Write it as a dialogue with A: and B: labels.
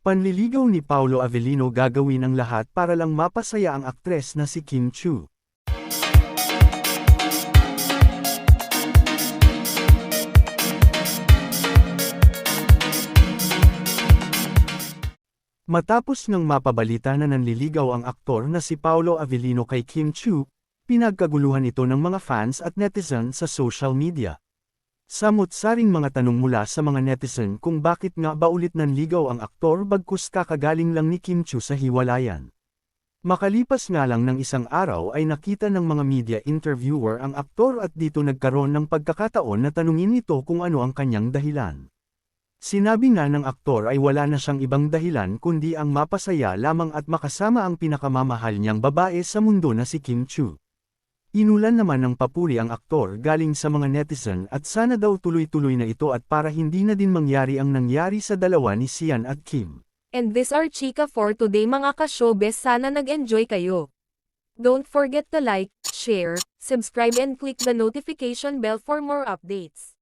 A: Panliligaw ni Paolo Avellino gagawin ang lahat para lang mapasaya ang aktres na si Kim Chu. Matapos ng mapabalita na nanliligaw ang aktor na si Paolo Avellino kay Kim Chu, pinagkaguluhan ito ng mga fans at netizen sa social media. Samot-saring mga tanong mula sa mga netizen kung bakit nga ba ulit nanligaw ang aktor bagkus kakagaling lang ni Kim Chu sa hiwalayan. Makalipas nga lang ng isang araw ay nakita ng mga media interviewer ang aktor at dito nagkaroon ng pagkakataon na tanungin ito kung ano ang kanyang dahilan. Sinabi nga ng aktor ay wala na siyang ibang dahilan kundi ang mapasaya lamang at makasama ang pinakamamahal niyang babae sa mundo na si Kim Chu. Inulan naman ng papuri ang aktor galing sa mga netizen at sana daw tuloy-tuloy na ito at para hindi na din mangyari ang nangyari sa dalawa ni Sian at Kim.
B: And this our chika for today mga ka-showbiz sana nag-enjoy kayo. Don't forget to like, share, subscribe and click the notification bell for more updates.